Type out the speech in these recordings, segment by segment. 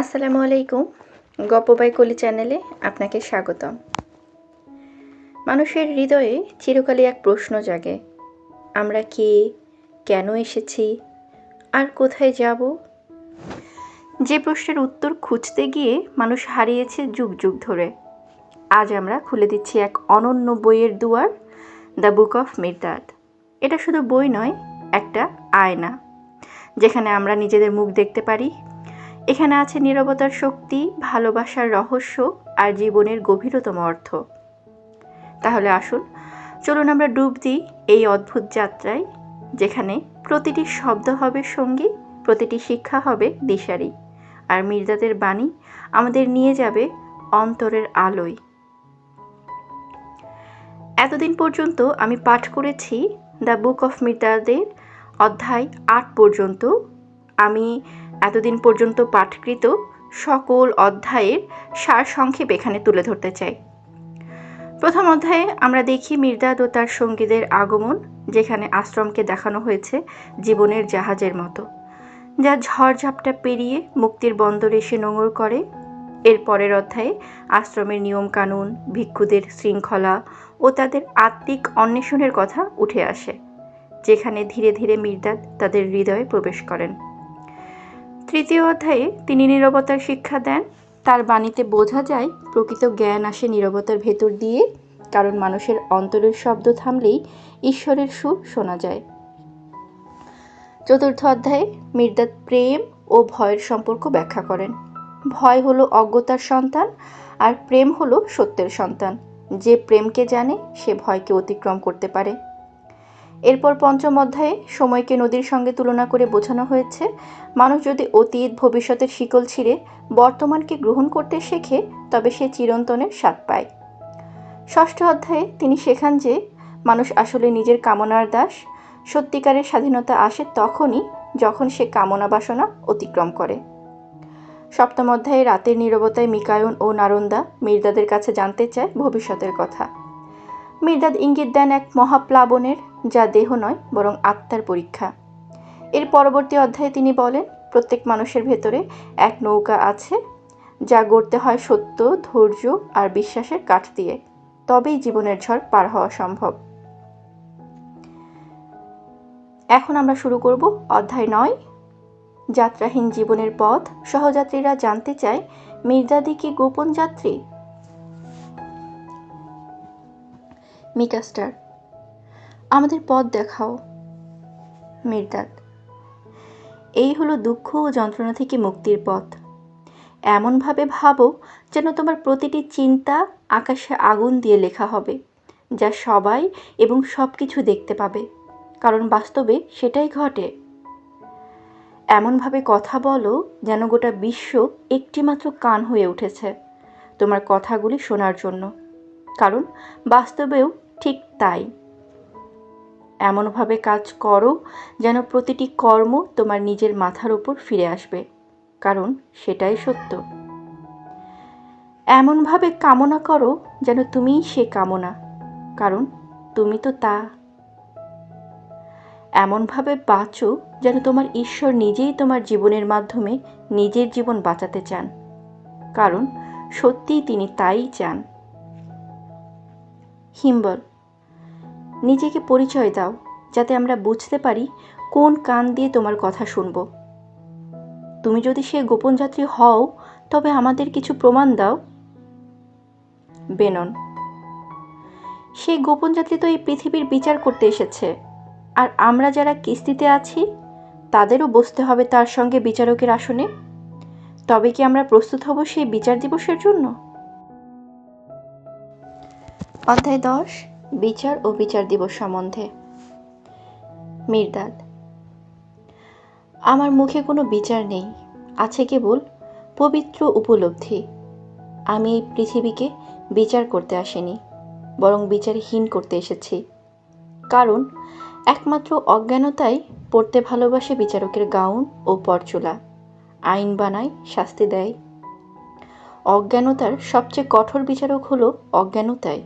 আসসালামু আলাইকুম গপবাই কলি চ্যানেলে আপনাকে স্বাগতম। মানুষের হৃদয়ে চিরকালই এক প্রশ্ন জাগে, আমরা কে, কেন এসেছি, আর কোথায় যাব? যে প্রশ্নের উত্তর খুঁজতে গিয়ে মানুষ হারিয়েছে যুগ যুগ ধরে। আজ আমরা খুলে দিচ্ছি এক অনন্য বইয়ের দুয়ার, দ্য বুক অফ মির্দাদ। এটা শুধু বই নয়, একটা আয়না, যেখানে আমরা নিজেদের মুখ দেখতে পারি এখানে আছে নীরবতার শক্তি, ভালোবাসার রহস্য আর জীবনের গভীরতম অর্থ। তাহলে আসুন, চলুন আমরা ডুব দিই এই অদ্ভুত যাত্রায়, যেখানে প্রতিটি শব্দ হবে সঙ্গী, প্রতিটি শিক্ষা হবে দিশারি। আর মির্জাদের বাণী আমাদের নিয়ে যাবে অন্তরের আলোয়। এতদিন পর্যন্ত আমি পাঠ করেছি দ্য বুক অফ মির্জাদের অধ্যায় আট পর্যন্ত। আমি এতদিন পর্যন্ত পাঠকৃত সকল অধ্যায়ের সার সংক্ষেপ এখানে তুলে ধরতে চাই। প্রথম অধ্যায়ে আমরা দেখি মির্দাদ ও তার সঙ্গীদের আগমন, যেখানে আশ্রমকে দেখানো হয়েছে জীবনের জাহাজের মতো। যা ঝড়ঝাপটা পেরিয়ে মুক্তির বন্দরে এসে নোঙর করে। এর পরের অধ্যায়ে আশ্রমের নিয়মকানুন, ভিক্ষুদের শৃঙ্খলা ও তাদের আত্মিক অন্বেষণের কথা উঠে আসে, যেখানে ধীরে ধীরে মির্দাদ তাদের হৃদয়ে প্রবেশ করেন। তৃতীয় অধ্যায়ে তিনি নীরবতার শিক্ষা দেন। তার বাণীতে বোঝা যায়, প্রকৃত জ্ঞান আসে নীরবতার ভেতর দিয়ে, কারণ মানুষের অন্তরের শব্দ থামলেই ঈশ্বরের সুর শোনা যায়। চতুর্থ অধ্যায়ে মির্দাত প্রেম ও ভয়ের সম্পর্ক ব্যাখ্যা করেন। ভয় হলো অজ্ঞতার সন্তান আর প্রেম হলো সত্যের সন্তান। যে প্রেমকে জানে, সে ভয়কে অতিক্রম করতে পারে। এরপর পঞ্চম অধ্যায়ে সময়কে নদীর সঙ্গে তুলনা করে বোঝানো হয়েছে, মানুষ যদি অতীত, ভবিষ্যতের শিকল ছিঁড়ে, বর্তমানকে গ্রহণ করতে শেখে, তবে সে চিরন্তনের স্বাদ পায়। ষষ্ঠ অধ্যায়ে তিনি শেখান যে, মানুষ আসলে নিজের কামনার দাস, সত্যিকারের স্বাধীনতা আসে তখনই যখন সে কামনা বাসনা অতিক্রম করে। সপ্তম অধ্যায়ে রাতের নীরবতায় মিকায়ন ও নারন্দা মির্দাদের কাছে জানতে চায় ভবিষ্যতের কথা। মির্দাদ ইঙ্গিত দেন এক মহাপ্লাবনের যা দেহ নয়, বরং আত্মার পরীক্ষা। এর পরবর্তী অধ্যায়ে তিনি বলেন, প্রত্যেক মানুষের ভেতরে এক নৌকা আছে, যা গড়তে হয় সত্য, ধৈর্য আর বিশ্বাসের কাঠ দিয়ে। তবেই জীবনের ঝড় পার হওয়া সম্ভব। এখন আমরা শুরু করব অধ্যায় নয়, যাত্রাহীন জীবনের পথ। সহযাত্রীরা জানতে চায় মির্জাদি কি গোপন যাত্রী? মিকাস্টার আমাদের পথ দেখাও মির্দাদ এই হলো দুঃখ ও যন্ত্রণা থেকে মুক্তির পথ। এমনভাবে ভাবো যেন তোমার প্রতিটি চিন্তা আকাশে আগুন দিয়ে লেখা হবে, যা সবাই এবং সব কিছু দেখতে পাবে, কারণ বাস্তবে সেটাই ঘটে। এমনভাবে কথা বলো যেন গোটা বিশ্ব একটিমাত্র কান হয়ে উঠেছে, তোমার কথাগুলি শোনার জন্য, কারণ বাস্তবেও ঠিক তাই। এমনভাবে কাজ করো যেন প্রতিটি কর্ম তোমার নিজের মাথার উপর ফিরে আসবে, কারণ সেটাই সত্য। এমনভাবে কামনা করো যেন তুমিই সে কামনা, কারণ তুমি তো তা। এমনভাবে বাঁচো যেন তোমার ঈশ্বর নিজেই তোমার জীবনের মাধ্যমে নিজের জীবন বাঁচাতে চান, কারণ সত্যিই তিনি তাই চান। হিম্বল নিজেকে পরিচয় দাও, যাতে আমরা বুঝতে পারি কোন কান দিয়ে তোমার কথা শুনব। তুমি যদি সে গোপন যাত্রী হও, তবে আমাদের কিছু প্রমাণ দাও। বেনন সেই গোপন যাত্রী তো এই পৃথিবীর বিচার করতে এসেছে, আর আমরা যারা কিস্তিতে আছি, তাদেরও বসতে হবে তার সঙ্গে বিচারকের আসনে। তবে কি আমরা প্রস্তুত হব সেই বিচার দিবসের জন্য? অধ্যায় দশ বিচার ও বিচার দিবস সম্বন্ধে। মির্দাদ, আমার মুখে কোনো বিচার নেই, আছে কেবল পবিত্র উপলব্ধি। আমি এই পৃথিবীকে বিচার করতে আসিনি, বরং বিচারহীন করতে এসেছি। কারণ একমাত্র অজ্ঞানতাই পড়তে ভালোবাসে বিচারকের গাউন ও পরচুলা, আইন বানায়, শাস্তি দেয়। অজ্ঞানতার সবচেয়ে কঠোর বিচারক হলো অজ্ঞানতায়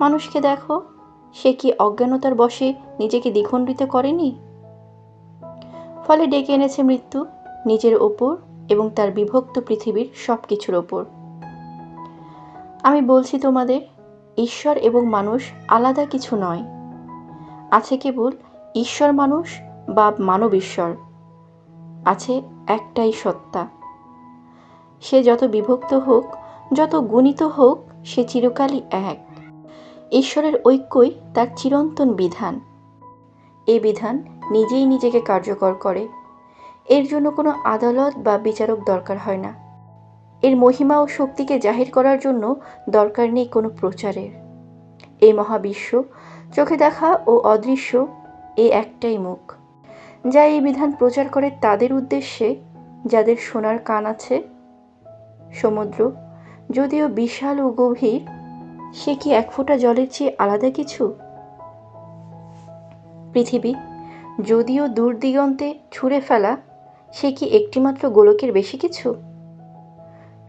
মানুষকে দেখো, সে কি অজ্ঞানতার বশে নিজেকে দ্বিখণ্ডিত করেনি? ফলে ডেকে এনেছে মৃত্যু, নিজের ওপর এবং তার বিভক্ত পৃথিবীর সব কিছুর ওপর। আমি বলছি তোমাদের, ঈশ্বর এবং মানুষ আলাদা কিছু নয়। আছে কেবল ঈশ্বর মানুষ বা মানব ঈশ্বর। আছে একটাই সত্তা। সে যত বিভক্ত হোক, যত গুণিত হোক, সে চিরকালই এক। ঈশ্বরের ঐক্যই তার চিরন্তন বিধান। এই বিধান নিজেই নিজেকে কার্যকর করে। এর জন্য কোনো আদালত বা বিচারক দরকার হয় না। এর মহিমা ও শক্তিকে জাহির করার জন্য দরকার নেই কোনো প্রচারের। এই মহাবিশ্ব, চোখে দেখা ও অদৃশ্য এই একটাই মুখ। যা এই বিধান প্রচার করে তাদের উদ্দেশ্যে, যাদের সোনার কান আছে সমুদ্র, যদিও বিশাল ও গভীর সে কি এক ফোঁটা জলের চেয়ে আলাদা কিছু? পৃথিবী, যদিও দূর দিগন্তে ছুঁড়ে ফেলা, সে কি একটিমাত্র গোলকের বেশি কিছু?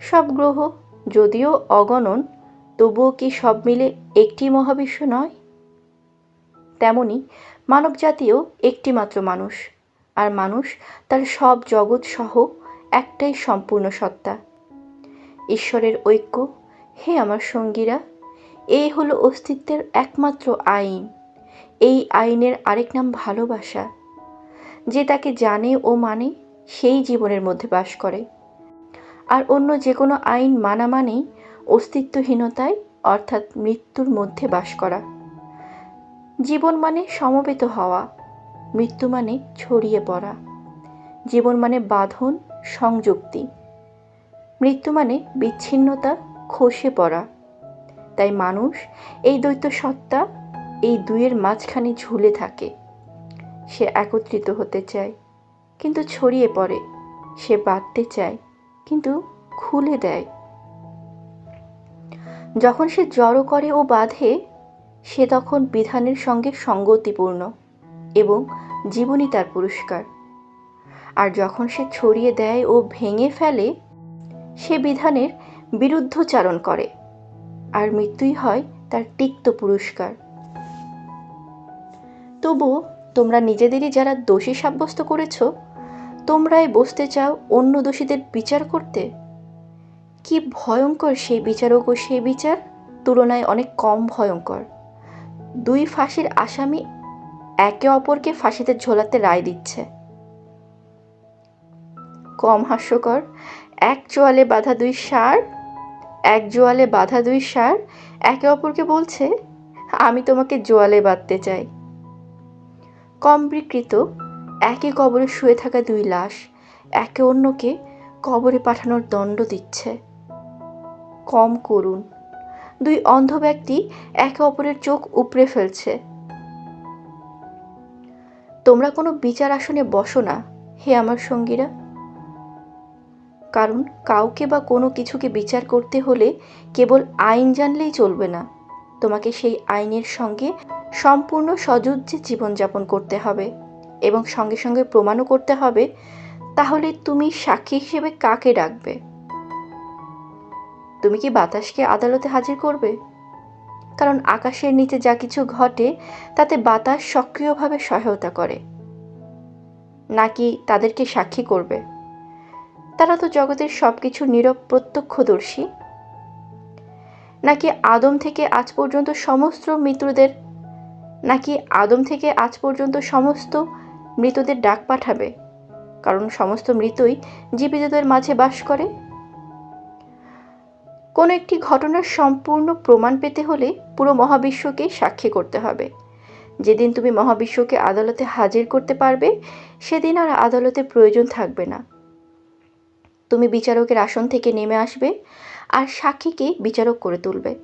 সব গ্রহ, যদিও অগণন, তবুও কি সব মিলে একটি মহাবিশ্ব নয়? তেমনি মানব জাতিও একটিমাত্র মানুষ, আর মানুষ তার সব জগৎ সহ একটাই সম্পূর্ণ সত্তা। ঈশ্বরের ঐক্য, হে আমার সঙ্গীরা এই হলো অস্তিত্বের একমাত্র আইন। এই আইনের আরেক নাম ভালোবাসা। যে তাকে জানে ও মানে সেই জীবনের মধ্যে বাস করে। আর অন্য যে কোনো আইন মানা মানেই অস্তিত্বহীনতায়, অর্থাৎ মৃত্যুর মধ্যে বাস করা। জীবন মানে সমবেত হওয়া, মৃত্যু মানে ছড়িয়ে পড়া। জীবন মানে বাঁধন, সংযুক্তি। মৃত্যু মানে বিচ্ছিন্নতা, খসে পড়া। তাই মানুষ, এই দ্বৈত সত্তা এই দুইয়ের মাঝখানে ঝুলে থাকে। সে একত্রিত হতে চায়, কিন্তু ছড়িয়ে পড়ে। সে বাঁধতে চায়, কিন্তু খুলে দেয়। যখন সে জড়ো করে ও বাঁধে, সে তখন বিধানের সঙ্গে সঙ্গতিপূর্ণ এবং জীবনই তার পুরস্কার। আর যখন সে ছড়িয়ে দেয় ও ভেঙে ফেলে, সে বিধানের বিরুদ্ধচারণ করে। আর মৃত্যুই হয় তার তিক্ত পুরস্কার। তবুও তোমরা নিজেদেরই যারা দোষী সাব্যস্ত করেছ, তোমরাই বসতে চাও অন্য দোষীদের বিচার করতে? কি ভয়ঙ্কর সেই বিচারক ও সেই বিচার? তুলনায় অনেক কম ভয়ঙ্কর। দুই ফাঁসির আসামি একে অপরকে ফাঁসিতে ঝোলাতে রায় দিচ্ছে। কম হাস্যকর, এক চোয়ালে বাধা দুই সার এক জোয়ালে বাধা দুই সার একে অপরকে বলছে, আমি তোমাকে জোয়ালে বাঁধতে চাই। কম বিকৃত একই কবরে শুয়ে থাকা দুই লাশ, একে অন্যকে কবরে পাঠানোর দণ্ড দিচ্ছে। কম করুন দুই অন্ধ ব্যক্তি একে অপরের চোখ উপড়ে ফেলছে। তোমরা কোনো বিচার আসনে বসো না, হে আমার সঙ্গীরা। কারণ কাউকে বা কোনো কিছুকে বিচার করতে হলে কেবল আইন জানলেই চলবে না। তোমাকে সেই আইনের সঙ্গে সম্পূর্ণ সযুজ্যে জীবনযাপন করতে হবে এবং সঙ্গে সঙ্গে প্রমাণও করতে হবে, তাহলে তুমি সাক্ষী হিসেবে কাকে ডাকবে? তুমি কি বাতাসকে আদালতে হাজির করবে? কারণ আকাশের নিচে যা কিছু ঘটে, তাতে বাতাস সক্রিয়ভাবে সহায়তা করে। নাকি তাদেরকে সাক্ষী করবে? তারা তো জগতের সব কিছু নীরব প্রত্যক্ষদর্শী। নাকি আদম থেকে আজ পর্যন্ত সমস্ত মৃতদের, নাকি আদম থেকে আজ পর্যন্ত সমস্ত মৃতদের ডাক পাঠাবে? কারণ সমস্ত মৃতই জীবিতদের মাঝে বাস করে। কোনো একটি ঘটনার সম্পূর্ণ প্রমাণ পেতে হলে পুরো মহাবিশ্বকে সাক্ষী করতে হবে। যেদিন তুমি মহাবিশ্বকে আদালতে হাজির করতে পারবে, সেদিন আর আদালতে প্রয়োজন থাকবে না। তুমি বিচারকের আসন থেকে নেমে আসবে আর সাক্ষীকে বিচারক করে তুলবে।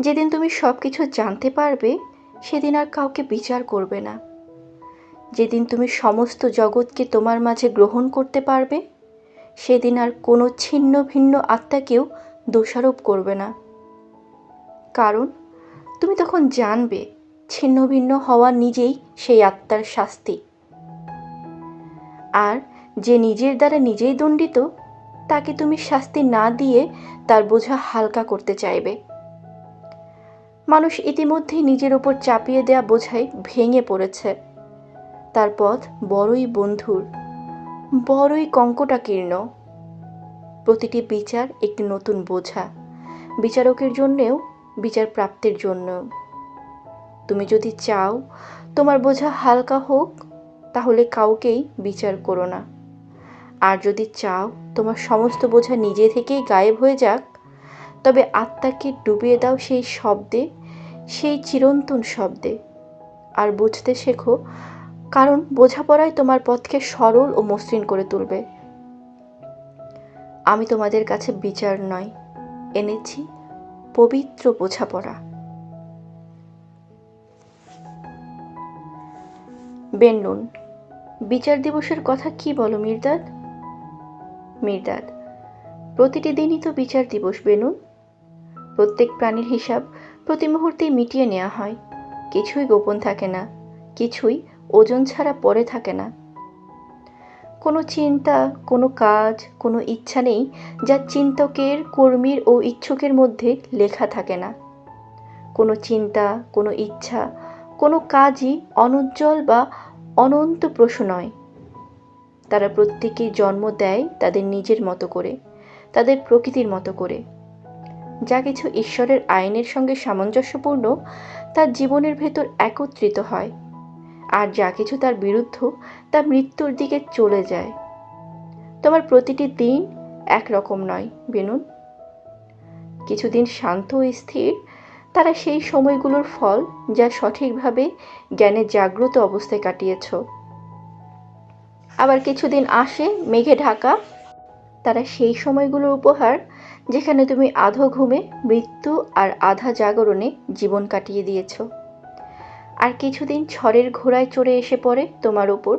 যেদিন তুমি সব কিছু জানতে পারবে, সেদিন আর কাউকে বিচার করবে না। যেদিন তুমি সমস্ত জগৎকে তোমার মাঝে গ্রহণ করতে পারবে, সেদিন আর কোনো ছিন্ন ভিন্ন আত্মাকেও দোষারোপ করবে না। কারণ তুমি তখন জানবে, ছিন্ন ভিন্ন হওয়া নিজেই সেই আত্মার শাস্তি। আর যে নিজের দ্বারা নিজেই দণ্ডিত, তাকে তুমি শাস্তি না দিয়ে তার বোঝা হালকা করতে চাইবে। মানুষ ইতিমধ্যেই নিজের ওপর চাপিয়ে দেয়া বোঝাই ভেঙে পড়েছে। তার পথ বড়ই বন্ধুর, বড়ই কঙ্কটাকীর্ণ। প্রতিটি বিচার একটি নতুন বোঝা, বিচারকের জন্যেও, বিচার প্রাপ্তের জন্য তুমি যদি চাও তোমার বোঝা হালকা হোক, তাহলে কাউকেই বিচার করো না। আর যদি চাও, তোমার সমস্ত বোঝা নিজে থেকেই গায়েব হয়ে যাক, তবে আত্মাকে ডুবিয়ে দাও সেই শব্দে, সেই চিরন্তন শব্দে। আর বুঝতে শেখো, কারণ বোঝাপড়াই তোমার পথকে সরল ও মসৃণ করে তুলবে। আমি তোমাদের কাছে বিচার নয়, এনেছি পবিত্র বোঝাপড়া। বেনলুন, বিচার দিবসের কথা কি বলো মির্দাদ মির্দাদ। প্রতিটি দিনই তো বিচার দিবস বেনুন প্রত্যেক প্রাণীর হিসাব প্রতি মুহূর্তেই মিটিয়ে নেওয়া হয়। কিছুই গোপন থাকে না, কিছুই ওজন ছাড়া পড়ে থাকে না। কোনো চিন্তা, কোনো কাজ, কোনো ইচ্ছা নেই যা চিন্তকের, কর্মীর ও ইচ্ছুকের মধ্যে লেখা থাকে না। কোনো চিন্তা, কোনো ইচ্ছা, কোনো কাজই অনুজ্জ্বল বা অনন্ত প্রশ্ন নয়। তারা প্রত্যেকেই জন্ম দেয় তাদের নিজের মতো করে, তাদের প্রকৃতির মতো করে। যা কিছু ঈশ্বরের আইনের সঙ্গে সামঞ্জস্যপূর্ণ, তার জীবনের ভেতর একত্রিত হয়। আর যা কিছু তার বিরুদ্ধ, তা মৃত্যুর দিকে চলে যায়। তোমার প্রতিটি দিন একরকম নয়, বেনুন। কিছুদিন শান্ত ও স্থির, তারা সেই সময়গুলোর ফল যা সঠিকভাবে জ্ঞানে জাগ্রত অবস্থায় কাটিয়েছ। আবার কিছুদিন আসে মেঘে ঢাকা। তারা সেই সময়গুলোর উপহার যেখানে তুমি আধো ঘুমে মৃত্যু আর আধা জাগরণে জীবন কাটিয়ে দিয়েছ। আর কিছুদিন ঝড়ের ঘোড়ায় চড়ে এসে পড়ে তোমার ওপর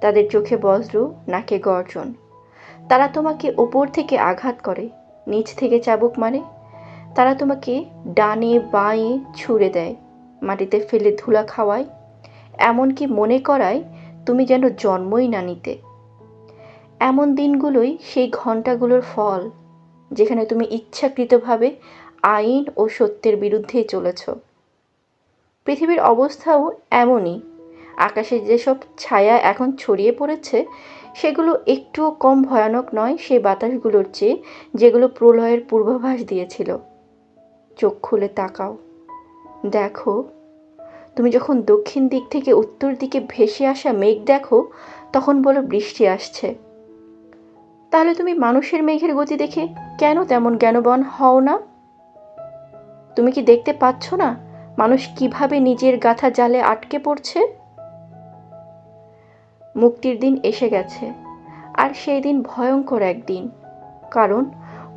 তাদের চোখে বজ্র, নাকে গর্জন। তারা তোমাকে ওপর থেকে আঘাত করে, নিচ থেকে চাবুক মারে। তারা তোমাকে ডানে বাঁয়ে ছুঁড়ে দেয়, মাটিতে ফেলে ধুলা খাওয়ায়। এমনকি মনে করায় তুমি যেন জন্মই না নিতে। এমন দিনগুলোই সেই ঘন্টাগুলোর ফল, যেখানে তুমি ইচ্ছাকৃতভাবে আইন ও সত্যের বিরুদ্ধে চলেছ। পৃথিবীর অবস্থাও এমনই। আকাশে যেসব ছায়া এখন ছড়িয়ে পড়েছে, সেগুলো একটুও কম ভয়ানক নয় সেই বাতাসগুলোর চেয়ে, যেগুলো প্রলয়ের পূর্বাভাস দিয়েছিল। চোখ খুলে তাকাও। দেখো তুমি যখন দক্ষিণ দিক থেকে উত্তর দিকে ভেসে আসা মেঘ দেখো, তখন বলো বৃষ্টি আসছে। তাহলে তুমি মানুষের মেঘের গতি দেখে কেন তেমন জ্ঞানবান হও না? তুমি কি দেখতে পাচ্ছ না মানুষ কীভাবে নিজের গাথা জালে আটকে পড়ছে? মুক্তির দিন এসে গেছে, আর সেই দিন ভয়ঙ্কর একদিন, কারণ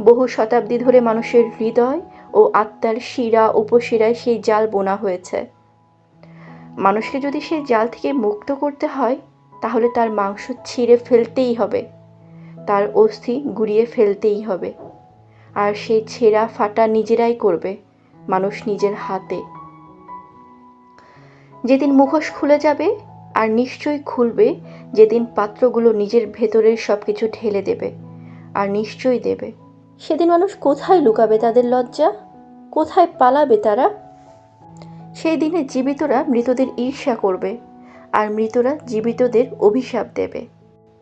বহু শতাব্দী ধরে মানুষের হৃদয় ও আত্মার শিরা উপশিরায় সেই জাল বোনা হয়েছে। মানুষকে যদি সেই জাল থেকে মুক্ত করতে হয়, তাহলে তার মাংস ছিঁড়ে ফেলতেই হবে। তার অস্থি গুড়িয়ে ফেলতেই হবে। আর সেই ছেঁড়া ফাটা নিজেরাই করবে, মানুষ নিজের হাতে। যেদিন মুখোশ খুলে যাবে, আর নিশ্চয়ই খুলবে, যেদিন পাত্রগুলো নিজের ভেতরের সব কিছু ঢেলে দেবে, আর নিশ্চয়ই দেবে। সেদিন মানুষ কোথায় লুকাবে তাদের লজ্জা? কোথায় পালাবে তারা? সেই দিনে জীবিতরা মৃতদের ঈর্ষা করবে আর মৃতরা জীবিতদের অভিশাপ দেবে।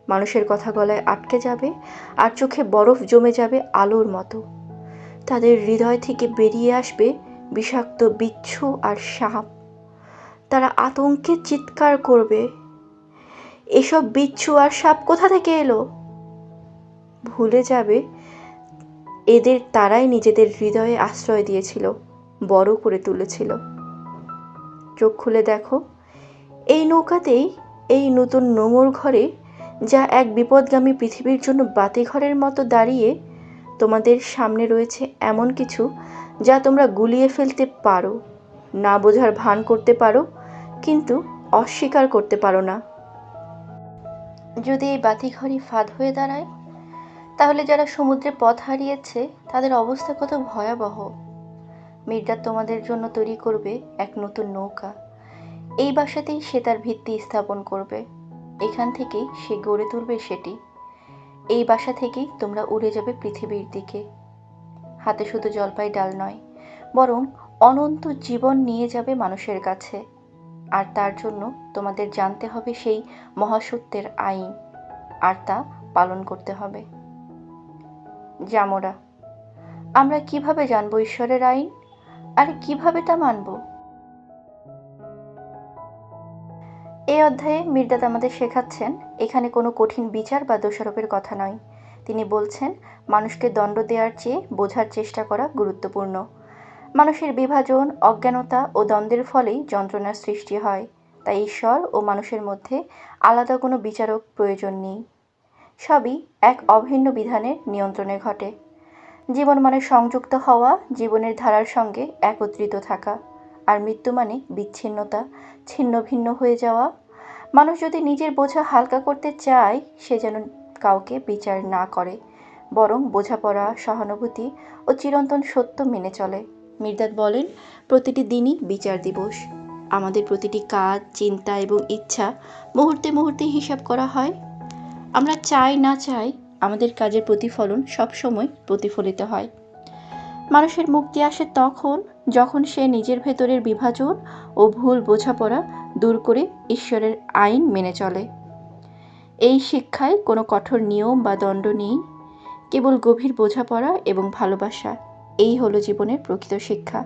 মানুষের কথা গলায় আটকে যাবে আর চোখে বরফ জমে যাবে আলোর মতো। তাদের হৃদয় থেকে বেরিয়ে আসবে বিষাক্ত বিচ্ছু আর সাপ। তারা আতঙ্কে চিৎকার করবে, এসব বিচ্ছু আর সাপ কোথা থেকে এলো? ভুলে যাবে, এদের তারাই নিজেদের হৃদয়ে আশ্রয় দিয়েছিল, বড় করে তুলেছিল। চোখ খুলে দেখো। এই নৌকাতেই এই নতুন নোঙর ঘরে যা এক বিপদগামী পৃথিবীর জন্য বাতিঘরের মতো দাঁড়িয়ে তোমাদের সামনে রয়েছে এমন কিছু যা তোমরা গুলিয়ে ফেলতে পারো। না বোঝার ভান করতে পারো, কিন্তু অস্বীকার করতে পারো না। যদি এই বাতিঘরই ফাঁদ হয়ে দাঁড়ায়, তাহলে যারা সমুদ্রে পথ হারিয়েছে, তাদের অবস্থা কত ভয়াবহ। মির্জা তোমাদের জন্য তৈরি করবে এক নতুন নৌকা। এই বাসাতেই সে তার ভিত্তি স্থাপন করবে। এখান থেকেই সে গড়ে তুলবে সেটি। এই বাসা থেকেই তোমরা উড়ে যাবে পৃথিবীর দিকে। হাতে শুধু জলপাই ডাল নয়, বরং অনন্ত জীবন নিয়ে যাবে মানুষের কাছে। আর তার জন্য তোমাদের জানতে হবে সেই মহাসত্যের আইন, আর তা পালন করতে হবে। জামরা, আমরা কীভাবে জানব ঈশ্বরের আইন? আর কীভাবে তা মানব? এই অধ্যায়ে মির্দাত আমাদের শেখাচ্ছেন, এখানে কোনো কঠিন বিচার বা দোষারোপের কথা নয়। তিনি বলছেন, মানুষকে দণ্ড দেওয়ার চেয়ে বোঝার চেষ্টা করা গুরুত্বপূর্ণ। মানুষের বিভাজন, অজ্ঞানতা ও দ্বন্দ্বের ফলেই যন্ত্রণার সৃষ্টি হয়। তাই ঈশ্বর ও মানুষের মধ্যে আলাদা কোনো বিচারক প্রয়োজন নেই। সবই এক অভিন্ন বিধানের নিয়ন্ত্রণে ঘটে। জীবন মানে সংযুক্ত হওয়া, জীবনের ধারার সঙ্গে একত্রিত থাকা। আর মৃত্যু মানে বিচ্ছিন্নতা, ছিন্ন ভিন্ন হয়ে যাওয়া। মানুষ যদি নিজের বোঝা হালকা করতে চায়, সে যেন কাউকে বিচার না করে। বরং বোঝাপড়া, সহানুভূতি ও চিরন্তন সত্য মেনে চলে। মির্দাত বলেন, প্রতিটি দিনই বিচার দিবস। আমাদের প্রতিটি কাজ, চিন্তা এবং ইচ্ছা মুহূর্তে মুহূর্তে হিসাব করা হয়। আমরা চাই না চাই আমাদের কাজের প্রতিফলন সবসময় প্রতিফলিত হয়। মানুষের মুক্তি আসে তখন যখন সে নিজের ভেতরের বিভাজন ও ভুল বোঝাপড়া দূর করে ঈশ্বরের আইন মেনে চলে। এই শিক্ষায় কোনো কঠোর নিয়ম বা দণ্ড নেই, কেবল গভীর বোঝাপড়া এবং ভালোবাসা। এই হলো জীবনের প্রকৃত শিক্ষা।